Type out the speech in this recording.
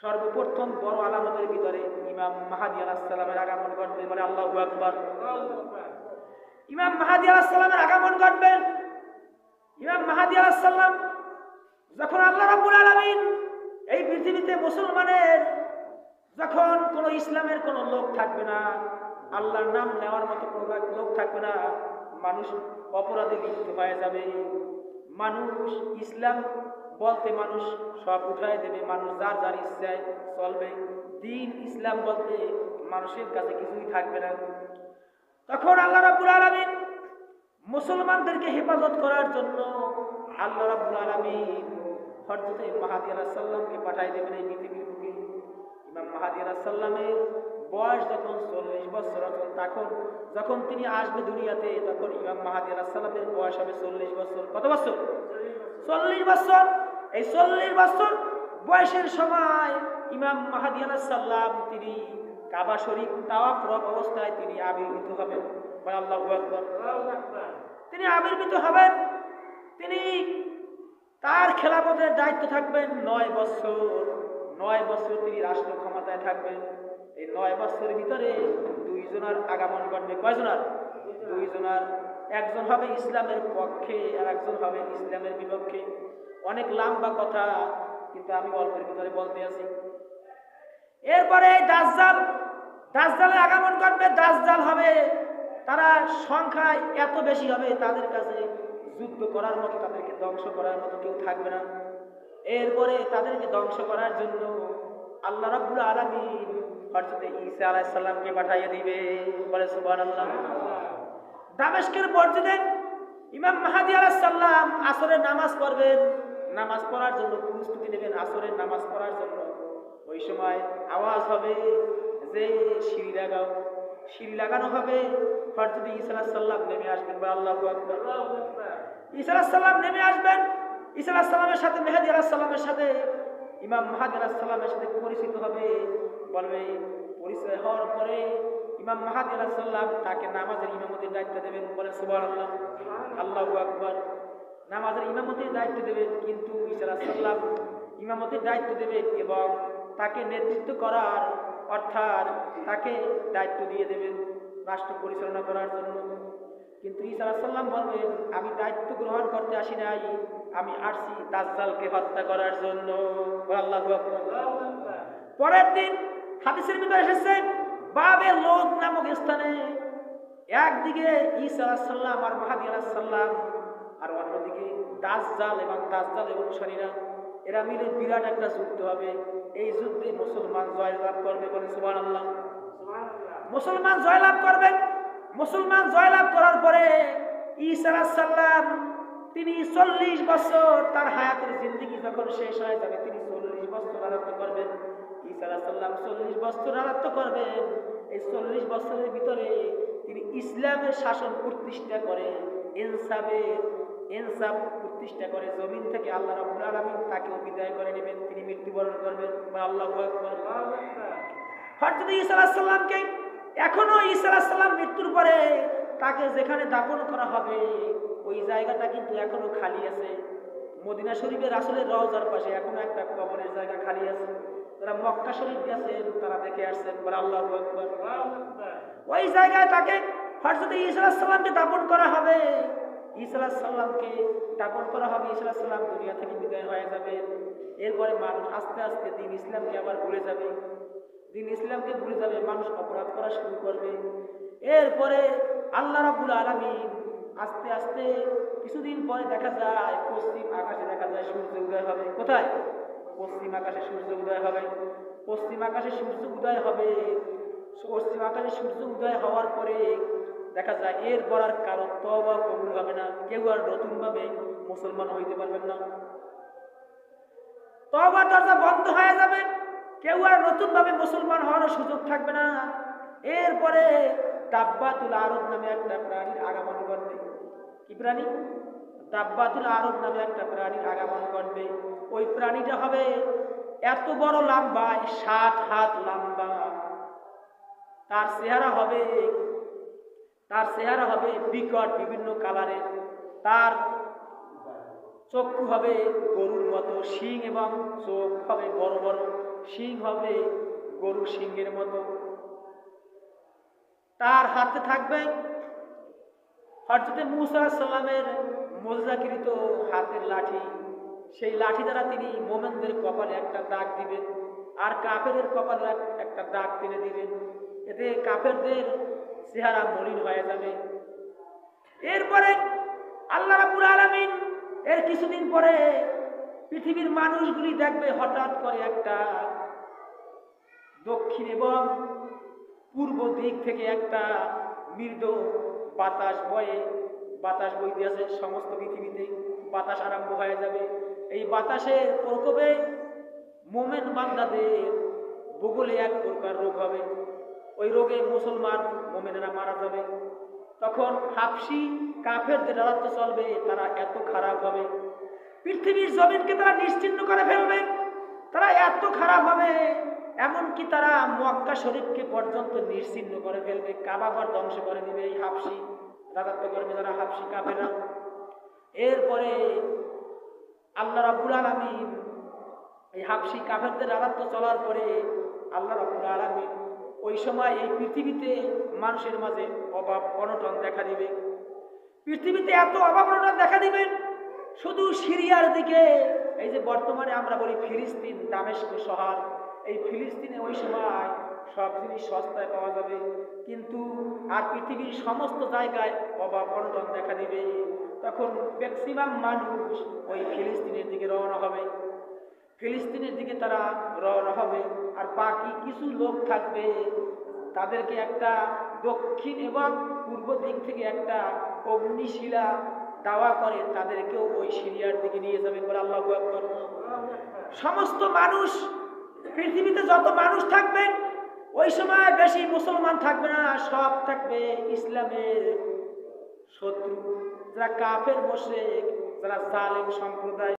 সর্বপ্রথম বড় আলামতের ভিতরে ইমাম মাহাদি আলাহিসাল্লামের আগমন ঘটবে বলে আল্লাহ আকবর। ইমাম মাহাদি আলাহিসাল্লামের আগমন ঘটবে। ইমাম মাহাদি আলাহিসাল্লাম যখন আল্লাহ রাব্বুল আলামিন এই পৃথিবীতে মুসলমানের যখন কোনো ইসলামের কোনো লোক থাকবে না, আল্লাহর নাম নেওয়ার মতো কোনো লোক থাকবে না, মানুষ অপরাধে লিপ্ত হয়ে যাবে। মানুষ ইসলাম বলতে মানুষ সব উঠায় দেবে, মানুষ যার যার ইচ্ছায় চলবে। দিন ইসলাম বলতে মানুষের কাছে কিছুই থাকবে না। তখন আল্লাহ রাব্বুল আলামিন মুসলমানদেরকে হেফাজত করার জন্য আল্লাহ রাব্বুল আলামিন হযরত মাহাদি আলাইহিস সালামকে পাঠিয়ে দেবেন এই পৃথিবীর বুকে। ইমাম মাহাদি আলাইহিস সালামের বয়স যখন চল্লিশ বছর তখন তখন যখন তিনি আসবে দুনিয়াতে, তখন ইমাম মাহাদি আলাইহিস সালামের বয়স হবে চল্লিশ বছর। কত বছর? চল্লিশ বছর। এই চল্লিশ বছর বয়সের সময় ইমাম মাহাদি আলাইহিস সালাম তিনি কাবা শরীফ তাওয়াফ রব অবস্থায় তিনি আবির্ভূত হবেন। আল্লাহু তিনি আবির্ভূত হবেন। তিনি তার খেলাপথের দায়িত্ব থাকবেন নয় বছর। নয় বছর তিনি রাষ্ট্র ক্ষমতায় থাকবেন। এই নয় বছরের ভিতরে দুইজনার আগমন ঘটবে। কয়জনার? দুইজনার। একজন হবে ইসলামের পক্ষে আর একজন হবে ইসলামের বিপক্ষে। অনেক লম্বা কথা, কিন্তু আমি অল্পের ভিতরে বলতে আছি। এরপরে দাসজাল দাসজালের আগমন করবে দাসজাল হবে, তারা সংখ্যায় এত বেশি হবে, তাদের কাছে যুদ্ধ করার মতো, তাদেরকে ধ্বংস করার মতো কেউ থাকবে না। এরপরে তাদেরকে ধ্বংস করার জন্য আল্লাহ রাব্বুল আলামিন হযরত ঈসা আলাইহিস পাঠাইয়ে দিবে। বলে সুবান আল্লাহ দামেস্কের মসজিদে ইমাম মাহাদি আলাইহিস সালাম আসরের নামাজ পড়বেন। নামাজ পড়ার জন্য প্রস্তুতি নেবেন, আসরের নামাজ পড়ার জন্য। ওই সময় আওয়াজ হবে যে সিঁড়ি লাগাও। সিঁড়ি লাগানো হবে হযরত ঈসা আলাইহিস সালাম নেমে আসবেন, বা আল্লাহ আলাইহিস নেমে আসবেন আলাইহিস সাথে, মেহেদি আলাইহিস সালামের সাথে, ইমাম মাহাদি আলাইহিস সালামের সাথে পরিচিত হবে। বলবে, পরিচয় হওয়ার পরে ইমাম মাহাদি আলাইহিস সালাম তাকে নামাজের ইমামতির দায়িত্ব দেবেন। বলে, সুবহানাল্লাহ। আল্লাহু আকবার। নামাজের ইমামতির দায়িত্ব দেবেন কিন্তু ঈসা আলাইহিস সালাম ইমামতির দায়িত্ব দেবেন এবং তাকে নেতৃত্ব করার অর্থাৎ তাকে দায়িত্ব দিয়ে দেবেন রাষ্ট্র পরিচালনা করার জন্য কিন্তু ঈসা সাল্লাম বলবেন, আমি দায়িত্ব গ্রহণ করতে আসি নাই, আমি আসছি দাজ্জালকে হত্যা করার জন্য আল্লাহু। পরের দিন হাদিসের ভিতরে এসেছে, বাবে লোক নামক স্থানে একদিকে ঈসা সাল্লাম আর মাহাদি সাল্লাম আর অন্যদিকে দাজ্জাল এবং দাজ্জালের অনুসারীরা, এরা মিলে বিরাট একটা যুদ্ধ হবে। এই যুদ্ধে মুসলমান জয়লাভ করবে বলে সুবহানাল্লাহ। মুসলমান জয়লাভ করবেন মুসলমান জয়লাভ করার পরে ঈসা সাল্লাম তিনি চল্লিশ বছর তার হায়াতের জিন্দগি যখন শেষ হয়ে যাবে, তিনি চল্লিশ বছর রাজত্ব করবেন। ঈসা সাল্লাম চল্লিশ বছর রাজত্ব করবেন। এই চল্লিশ বছরের ভিতরে তিনি ইসলামের শাসন প্রতিষ্ঠা করে, ইনসাফের ইনসাফ প্রতিষ্ঠা করে জমিন থেকে আল্লাহ রাব্বুল আলামিন তাকেও বিদায় করে নেবেন, তিনি মৃত্যুবরণ করবেন। বা আল্লাহু আকবার। হযরত ঈসা আলাইহিস সালামকে এখনও ঈসা আলাইহিস সালাম মৃত্যুর পরে তাকে যেখানে দাফন করা হবে, ওই জায়গাটা কিন্তু এখনও খালি আছে। মদিনা শরীফের রাসূলের রওজার পাশে এখনও একটা কবরের জায়গা খালি আছে। যারা মক্কা শরীফ গেছেন, তারা দেখে আসছেন আল্লাহু ওই জায়গায় তাকে হযরত ঈসা আলাইহিস সালামকে দাফন করা হবে। ঈসা আলাইহিস সালামকে দাফন করা হবে, ঈসা আলাইহিস সালাম দুনিয়া থেকে বিদায় হয়ে যাবে। এরপরে মানুষ আস্তে আস্তে দিন ইসলামকে আবার ভুলে যাবে। দিন ইসলামকে ভুলে যাবে, মানুষ অপরাধ করা শুরু করবে। এরপরে আল্লাহ রাব্বুল আলামিন আস্তে আস্তে কিছুদিন পরে দেখা যায়, পশ্চিম আকাশে দেখা যায় সূর্য উদয় হবে। কোথায়? পশ্চিম আকাশে সূর্য উদয় হবে। পশ্চিম আকাশে সূর্য উদয় হবে। পশ্চিম আকাশে সূর্য উদয় হওয়ার পরে দেখা যায়, এরপর আর কারও তবা কবুল হবে না। কেউ আর নতুনভাবে মুসলমান হইতে পারবেন না। তবা দরজা বন্ধ হয়ে যাবে। কেউ আর নতুন ভাবে মুসলমান হওয়ার সুযোগ থাকবে না। এরপরে দাব্বাতুল আরব নামে একটা প্রাণীর আগমন করবে কি প্রাণী? দাব্বাতুল আরব নামে একটা প্রাণীর আগমন করবে ওই প্রাণীটা হবে এত বড় লম্বা, সাত হাত লম্বা। তার চেহারা হবে তার চেহারা হবে বিকট, বিভিন্ন কালারের। তার চক্ষু হবে গরুর মতো শিং এবং চোখ হবে বড় বড়, শিং হবে গরু শিংয়ের মতো। তার হাতে থাকবে হরজতে মুসা সাল্লামের মোজাকৃত হাতের লাঠি। সেই লাঠি দ্বারা তিনি মোমেনদের কপালে একটা দাগ দিবেন আর কাফেরের কপালে একটা দাগ টেনে দিবেন। এতে কাফেরদের চেহারা মলিন হয়ে যাবে। এরপরে আল্লাহ রাব্বুল আলামিন এর কিছুদিন পরে পৃথিবীর মানুষগুলি দেখবে হঠাৎ করে একটা দক্ষিণ এবং পূর্ব দিক থেকে একটা মৃদু বাতাস বয়ে, বাতাস বইতে আছে সমস্ত পৃথিবীতে, বাতাস আরম্ভ হয়ে যাবে। এই বাতাসের প্রকোপে মোমেন বান্দাদের ভূগোলে এক প্রকার রোগ হবে। ওই রোগে মুসলমান মোমেনেরা মারা যাবে। তখন হাফসি কাফেরদের রাজত্ব চলবে, তারা এত খারাপ হবে। পৃথিবীর জমিনকে তারা নিশ্চিন্ন করে ফেলবে, তারা এত খারাপ হবে, এমনকি তারা মক্কা শরীফকে পর্যন্ত নিশ্চিন্ন করে ফেলবে, কাবাঘর ধ্বংস করে দিবে এই হাফসি, রাজত্ব করবে যারা হাফসি কাফেরা এরপরে আল্লাহ রাব্বুল আলামিন এই হাফসি কাফেরদের রাজত্ব চলার পরে আল্লাহ রাব্বুল আলামিন ওই সময় এই পৃথিবীতে মানুষের মাঝে অভাব, অনটন দেখা দিবে। পৃথিবীতে এত অভাব, অনটন দেখা দিবে। শুধু সিরিয়ার দিকে, এই যে বর্তমানে আমরা বলি ফিলিস্তিন, দামেস্ক শহর, এই ফিলিস্তিনে ওই সময় সব জিনিস সস্তায় পাওয়া যাবে। কিন্তু আর পৃথিবীর সমস্ত জায়গায় অভাব, অনটন দেখা দিবে। তখন ম্যাক্সিমাম মানুষ ওই ফিলিস্তিনের দিকে রওনা হবে। ফিলিস্তিনের দিকে তারা রওনা হবে, আর বাকি কিছু লোক থাকবে। তাদেরকে একটা দক্ষিণ এবং পূর্ব দিক থেকে একটা অগ্নিশিলা দাওয়া করে, তাদেরকেও ওই সিরিয়ার দিকে নিয়ে যাবে বলে আল্লাহ আকবর। সমস্ত মানুষ, পৃথিবীতে যত মানুষ থাকবে, ওই সময় বেশি মুসলমান থাকবে না, সব থাকবে ইসলামের শত্রু। যারা কাফের বসে যারা জালেম সম্প্রদায়